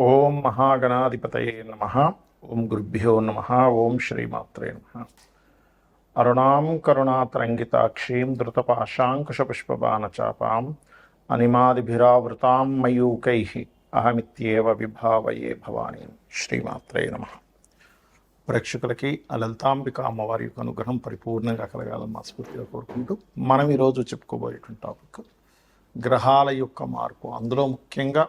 ఓం మహాగణాధిపతయే నమ. ఓం గురుభ్యో నమ. ఓం శ్రీమాత్రే నమ. అరుణాం కరుణాతరంగితాక్షీం ధృతపాశాంకుశపుష్పబాణచాపాం అనిమాదిభిరావృతాం మయూకై అహమిత్యేవ విభావయే భవాని. శ్రీమాత్రే నమ. ప్రేక్షకులకి ఆ అమ్మవారి యొక్క అనుగ్రహం పరిపూర్ణంగా కలగాలని మనస్ఫూర్తిగా కోరుకుంటూ మనం ఈరోజు చెప్పుకోబోయేటువంటి టాపిక్ గ్రహాల యొక్క మార్పు. అందులో ముఖ్యంగా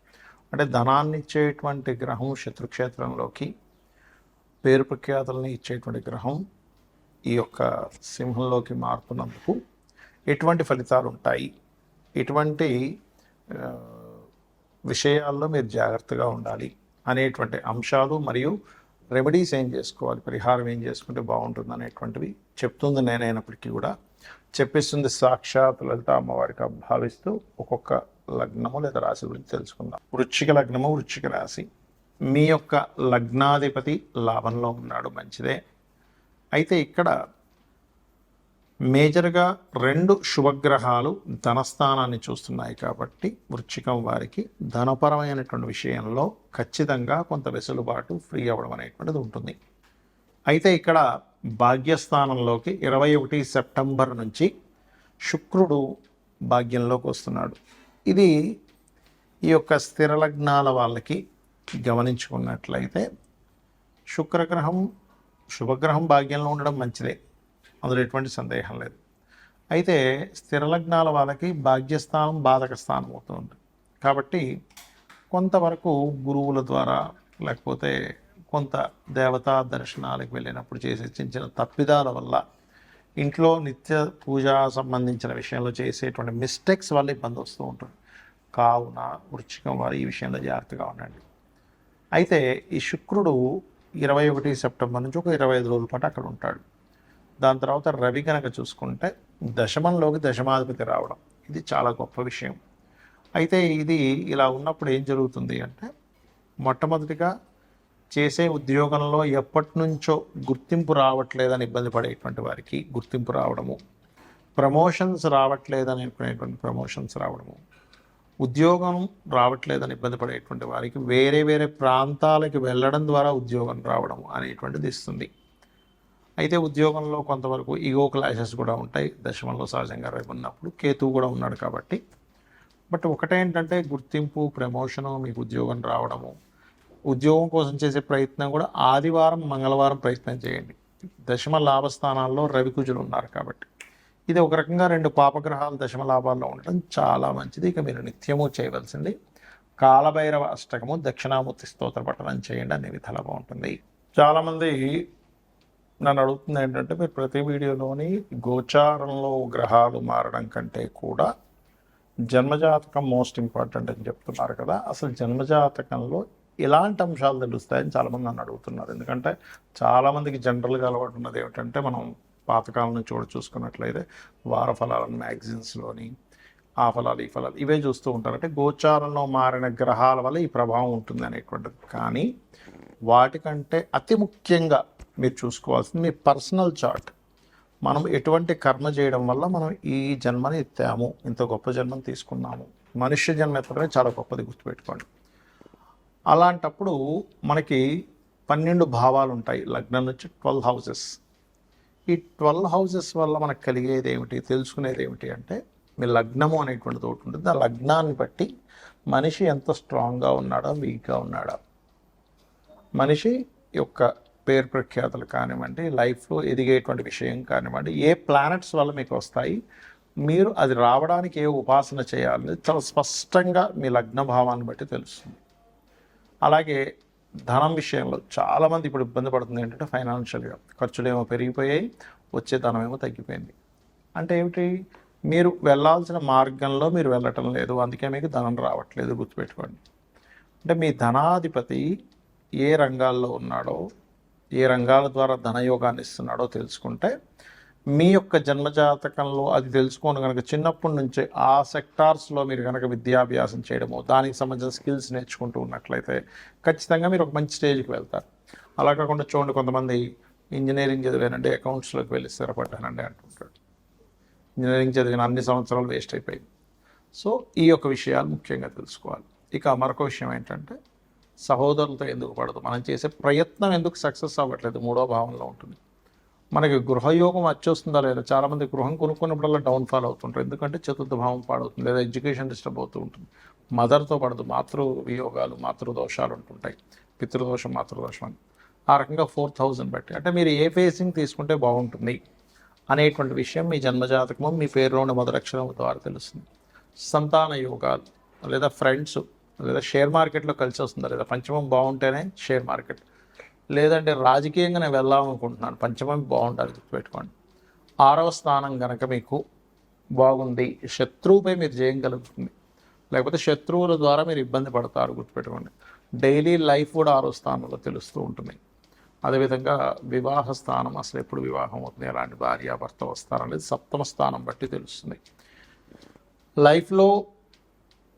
అంటే ధనాన్ని ఇచ్చేటువంటి గ్రహం శత్రుక్షేత్రంలోకి పేరు ప్రఖ్యాతల్ని ఇచ్చేటువంటి గ్రహం ఈ యొక్క సింహంలోకి మారుతున్నందుకు ఎటువంటి ఫలితాలు ఉంటాయి? ఎటువంటి విషయాల్లో మీరు జాగ్రత్తగా ఉండాలి అనేటువంటి అంశాలు మరియు రెమెడీస్ ఏం చేసుకోవాలి? పరిహారం ఏం చేసుకుంటే బాగుంటుంది అనేటువంటివి చెప్తుంది నేనైనప్పటికీ కూడా. చెప్పిస్తుంది సాక్షాత్ లలిత అమ్మవారిగా భావిస్తూ ఒక్కొక్క లగ్నము లేదా రాశి గురించి తెలుసుకుందాం. వృచ్చిక లగ్నము వృచ్చిక రాశి. మీ యొక్క లగ్నాధిపతి లాభంలో ఉన్నాడు మంచిదే. అయితే ఇక్కడ మేజర్గా రెండు శుభగ్రహాలు ధనస్థానాన్ని చూస్తున్నాయి కాబట్టి వృచ్చికం వారికి ధనపరమైనటువంటి విషయంలో ఖచ్చితంగా కొంత వెసులుబాటు ఫ్రీ అవ్వడం అనేటువంటిది ఉంటుంది. అయితే ఇక్కడ భాగ్యస్థానంలోకి ఇరవై ఒకటి సెప్టెంబర్ నుంచి శుక్రుడు భాగ్యంలోకి వస్తున్నాడు. ఇది ఈ యొక్క స్థిర లగ్నాల వాళ్ళకి గమనించుకున్నట్లయితే శుక్రగ్రహం శుభగ్రహం భాగ్యంలో ఉండడం మంచిదే. అందులో ఎటువంటి సందేహం లేదు. అయితే స్థిర లగ్నాల వాళ్ళకి భాగ్యస్థానం బాధక స్థానం అవుతుంది కాబట్టి కొంతవరకు గురువుల ద్వారా లేకపోతే కొంత దేవతా దర్శనాలకు వెళ్ళినప్పుడు చేసే చిన్న చిన్న తప్పిదాల వల్ల ఇంట్లో నిత్య పూజ సంబంధించిన విషయంలో చేసేటువంటి మిస్టేక్స్ వల్ల ఇబ్బంది వస్తూ ఉంటుంది. కావున వృచ్చికం వారు ఈ విషయంలో జాగ్రత్తగా ఉండండి. అయితే ఈ శుక్రుడు ఇరవై ఒకటి సెప్టెంబర్ నుంచి ఒక ఇరవై ఐదు రోజుల పాటు అక్కడ ఉంటాడు. దాని తర్వాత రవి కనుక చూసుకుంటే దశమంలోకి దశమాధిపతి రావడం ఇది చాలా గొప్ప విషయం. అయితే ఇది ఇలా ఉన్నప్పుడు ఏం జరుగుతుంది అంటే మొట్టమొదటిగా చేసే ఉద్యోగంలో ఎప్పటి నుంచో గుర్తింపు రావట్లేదని ఇబ్బంది పడేటువంటి వారికి గుర్తింపు రావడము ప్రమోషన్స్ రావట్లేదని అనుకునేటువంటి ప్రమోషన్స్ రావడము ఉద్యోగం రావట్లేదని ఇబ్బంది పడేటువంటి వారికి వేరే వేరే ప్రాంతాలకు వెళ్ళడం ద్వారా ఉద్యోగం రావడం అనేటువంటిది ఇస్తుంది. అయితే ఉద్యోగంలో కొంతవరకు ఈగో క్లాసెస్ కూడా ఉంటాయి. దశమంలో సహజంగా రేపు ఉన్నప్పుడు కేతువు కూడా ఉన్నాడు కాబట్టి. బట్ ఒకటేంటంటే గుర్తింపు ప్రమోషను మీకు ఉద్యోగం రావడము ఉద్యోగం కోసం చేసే ప్రయత్నం కూడా ఆదివారం మంగళవారం ప్రయత్నం చేయండి. దశమ లాభస్థానాల్లో రవికుజులు ఉన్నారు కాబట్టి. ఇది ఒక రకంగా రెండు పాపగ్రహాలు దశమ లాభాల్లో ఉండటం చాలా మంచిది. ఇక మీరు నిత్యము చేయవలసింది కాలభైరవ అష్టకము దక్షిణామూర్తి స్తోత్ర పఠనం చేయండి. అనే విధాలుగా బాగుంటుంది. చాలామంది నన్ను అడుగుతుంది ఏంటంటే మీరు ప్రతి వీడియోలోని గోచారంలో గ్రహాలు మారడం కంటే కూడా జన్మజాతకం మోస్ట్ ఇంపార్టెంట్ అని చెప్తున్నారు కదా. అసలు జన్మజాతకంలో ఇలాంటి అంశాలు తెలుస్తాయని చాలామంది నన్ను అడుగుతున్నారు. ఎందుకంటే చాలామందికి జనరల్గా అలవాటు ఉన్నది ఏమిటంటే మనం పాతకాలం నుంచి కూడా చూసుకున్నట్లయితే వార ఫలాలను మ్యాగజైన్స్లోని ఆ ఫలాలు ఈ ఫలాలు ఇవే చూస్తూ ఉంటారు. అంటే గోచారంలో మారిన గ్రహాల వల్ల ఈ ప్రభావం ఉంటుంది అనేటువంటిది. కానీ వాటికంటే అతి ముఖ్యంగా మీరు చూసుకోవాల్సింది మీ పర్సనల్ చార్ట్. మనం ఎటువంటి కర్మ చేయడం వల్ల మనం ఈ జన్మని ఎత్తాము? ఇంత గొప్ప జన్మను తీసుకున్నాము? మనుష్య జన్మ ఎత్తడమే చాలా గొప్పది గుర్తుపెట్టుకోండి. అలాంటప్పుడు మనకి పన్నెండు భావాలు ఉంటాయి లగ్నం నుంచి ట్వెల్వ్ హౌసెస్. ఈ ట్వెల్వ్ హౌసెస్ వల్ల మనకు కలిగేది ఏమిటి తెలుసుకునేది ఏమిటి అంటే మీ లగ్నము అనేటువంటిది ఒకటి ఉంటుంది. ఆ లగ్నాన్ని బట్టి మనిషి ఎంత స్ట్రాంగ్గా ఉన్నాడా వీక్గా ఉన్నాడా. మనిషి యొక్క పేరు ప్రఖ్యాతులు కానివ్వండి లైఫ్లో ఎదిగేటువంటి విషయం కానివ్వండి ఏ ప్లానెట్స్ వల్ల మీకు వస్తాయి మీరు అది రావడానికి ఏ ఉపాసన చేయాలి చాలా స్పష్టంగా మీ లగ్న భావాన్ని బట్టి తెలుస్తుంది. అలాగే ధనం విషయంలో చాలామంది ఇప్పుడు ఇబ్బంది పడుతుంది ఏంటంటే ఫైనాన్షియల్గా ఖర్చులేమో పెరిగిపోయాయి వచ్చే ధనం ఏమో తగ్గిపోయింది. అంటే ఏమిటి? మీరు వెళ్ళాల్సిన మార్గంలో మీరు వెళ్ళటం లేదు. అందుకే మీకు ధనం రావట్లేదు గుర్తుపెట్టుకోండి. అంటే మీ ధనాధిపతి ఏ రంగాల్లో ఉన్నాడో ఏ రంగాల ద్వారా ధనయోగాన్ని ఇస్తున్నాడో తెలుసుకుంటే మీ యొక్క జన్మజాతకంలో అది తెలుసుకొని కనుక చిన్నప్పటి నుంచే ఆ సెక్టార్స్లో మీరు కనుక విద్యాభ్యాసం చేయడము దానికి సంబంధించిన స్కిల్స్ నేర్చుకుంటూ ఉన్నట్లయితే ఖచ్చితంగా మీరు ఒక మంచి స్టేజ్కి వెళ్తారు. అలా కాకుండా చూడండి కొంతమంది ఇంజనీరింగ్ చదివానండి అకౌంట్స్లోకి వెళ్ళి స్థిరపడ్డానండి అంటుంటాడు. ఇంజనీరింగ్ చదివిన అన్ని సంవత్సరాలు వేస్ట్ అయిపోయింది. సో ఈ యొక్క విషయాలు ముఖ్యంగా తెలుసుకోవాలి. ఇక మరొక విషయం ఏంటంటే సహోదరులతో ఎందుకు పడదు? మనం చేసే ప్రయత్నం ఎందుకు సక్సెస్ అవ్వట్లేదు? మూడో భావంలో ఉంటుంది. మనకి గృహయోగం వచ్చేస్తుందా లేదా? చాలామంది గృహం కొనుక్కున్నప్పుడల్లా డౌన్ఫాల్ అవుతుంటారు. ఎందుకంటే చతుర్థ భావం పాడవుతుంది లేదా ఎడ్యుకేషన్ డిస్టర్బ్ అవుతూ ఉంటుంది. మదర్తో పడదు మాతృ వియోగాలు మాతృదోషాలు ఉంటుంటాయి. పితృదోషం మాతృదోషం అని. ఆ రకంగా ఫోర్ థౌజండ్ బట్టి. అంటే మీరు ఏ ఫేసింగ్ తీసుకుంటే బాగుంటుంది అనేటువంటి విషయం మీ జన్మజాతకము మీ పేరులోని మొదలక్షరం ద్వారా తెలుస్తుంది. సంతాన యోగాలు లేదా ఫ్రెండ్స్ లేదా షేర్ మార్కెట్లో కలిసి వస్తుందా లేదా? పంచమం బాగుంటేనే షేర్ మార్కెట్. లేదంటే రాజకీయంగా నేను వెళ్దామనుకుంటున్నాను పంచమం బాగుంటుంది గుర్తుపెట్టుకోండి. ఆరవ స్థానం కనుక మీకు బాగుంది శత్రువుపై మీరు జయం కలుగుతుంది. లేకపోతే శత్రువుల ద్వారా మీరు ఇబ్బంది పడతారు గుర్తుపెట్టుకోండి. డైలీ లైఫ్ కూడా ఆరో స్థానంలో తెలుస్తూ ఉంటుంది. అదేవిధంగా వివాహ స్థానం అసలు ఎప్పుడు వివాహం అవుతుంది? ఎలాంటి భార్య భర్త వస్తారనేది సప్తమ స్థానం బట్టి తెలుస్తుంది. లైఫ్లో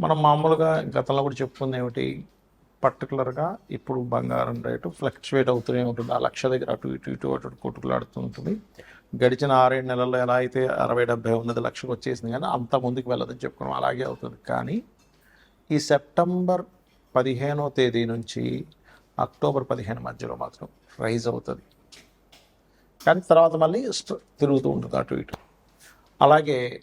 మనం మామూలుగా గతంలో కూడా చెప్పుకుంది ఏమిటి? పర్టికులర్గా ఇప్పుడు బంగారం రేటు ఫ్లక్చువేట్ అవుతూనే ఉంటుంది. ఆ లక్ష దగ్గర అటు ఇటు ఇటు అటు కొట్టుకులాడుతూ ఉంటుంది. గడిచిన ఆరేడు నెలల్లో ఎలా అయితే అరవై డెబ్బై ఉన్నది లక్షకు వచ్చేసింది కానీ అంత ముందుకు వెళ్ళదని చెప్పుకున్నాం. అలాగే అవుతుంది. కానీ ఈ సెప్టెంబర్ పదిహేనో తేదీ నుంచి అక్టోబర్ పదిహేను మధ్యలో మాత్రం రైజ్ అవుతుంది. కానీ తర్వాత మళ్ళీ తిరుగుతూ ఉంటుంది అటు ఇటు. అలాగే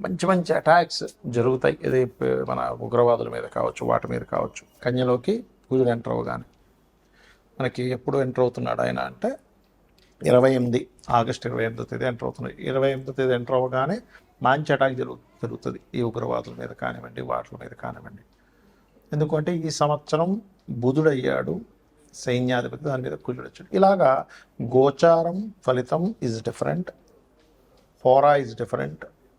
మంచి మంచి అటాక్స్ జరుగుతాయి. ఇది మన ఉగ్రవాదుల మీద కావచ్చు వాటి మీద కావచ్చు. కన్యలోకి కుజుడు ఎంటర్ అవ్వగానే. మనకి ఎప్పుడు ఎంటర్ అవుతున్నాడు ఆయన అంటే ఇరవై ఎనిమిది ఆగస్ట్ ఇరవై ఎనిమిదో తేదీ ఎంటర్ అవుతున్నాడు. ఇరవై ఎనిమిదో తేదీ ఎంటర్ అవ్వగానే మంచి అటాక్ జరుగు జరుగుతుంది ఈ ఉగ్రవాదుల మీద కానివ్వండి వాటి మీద కానివ్వండి. ఎందుకంటే ఈ సంవత్సరం బుధుడయ్యాడు సైన్యాధిపతి దాని మీద కుజుడు వచ్చాడు. ఇలాగా గోచారం ఫలితం ఈజ్ డిఫరెంట్ హోరా ఈజ్ డిఫరెంట్